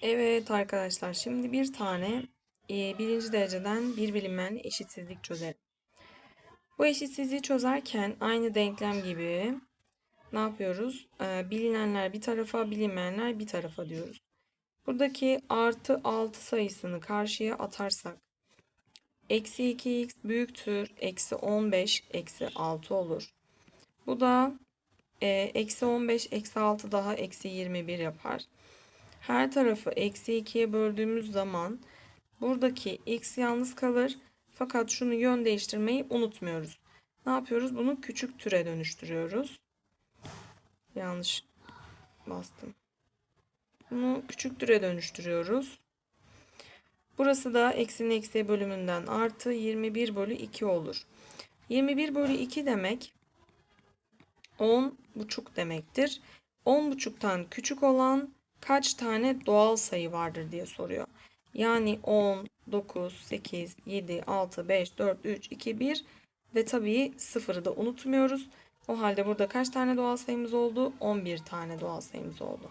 Evet arkadaşlar şimdi bir tane e, birinci dereceden bir bilinmeyen eşitsizlik çözelim. Bu eşitsizliği çözerken aynı denklem gibi ne yapıyoruz? E, bilinenler bir tarafa bilinmeyenler bir tarafa diyoruz. Buradaki artı 6 sayısını karşıya atarsak eksi 2x büyüktür eksi 15 eksi 6 olur. Bu da e, eksi 15 eksi 6 daha eksi 21 yapar. Her tarafı eksi 2'ye böldüğümüz zaman buradaki x yalnız kalır. Fakat şunu yön değiştirmeyi unutmuyoruz. Ne yapıyoruz? Bunu küçük türe dönüştürüyoruz. Yanlış bastım. Bunu küçük türe dönüştürüyoruz. Burası da eksinin eksiye bölümünden artı 21 bölü 2 olur. 21 bölü 2 demek 10 buçuk demektir. 10 buçuktan küçük olan kaç tane doğal sayı vardır diye soruyor. Yani 10, 9, 8, 7, 6, 5, 4, 3, 2, 1 ve tabii sıfırı da unutmuyoruz. O halde burada kaç tane doğal sayımız oldu? 11 tane doğal sayımız oldu.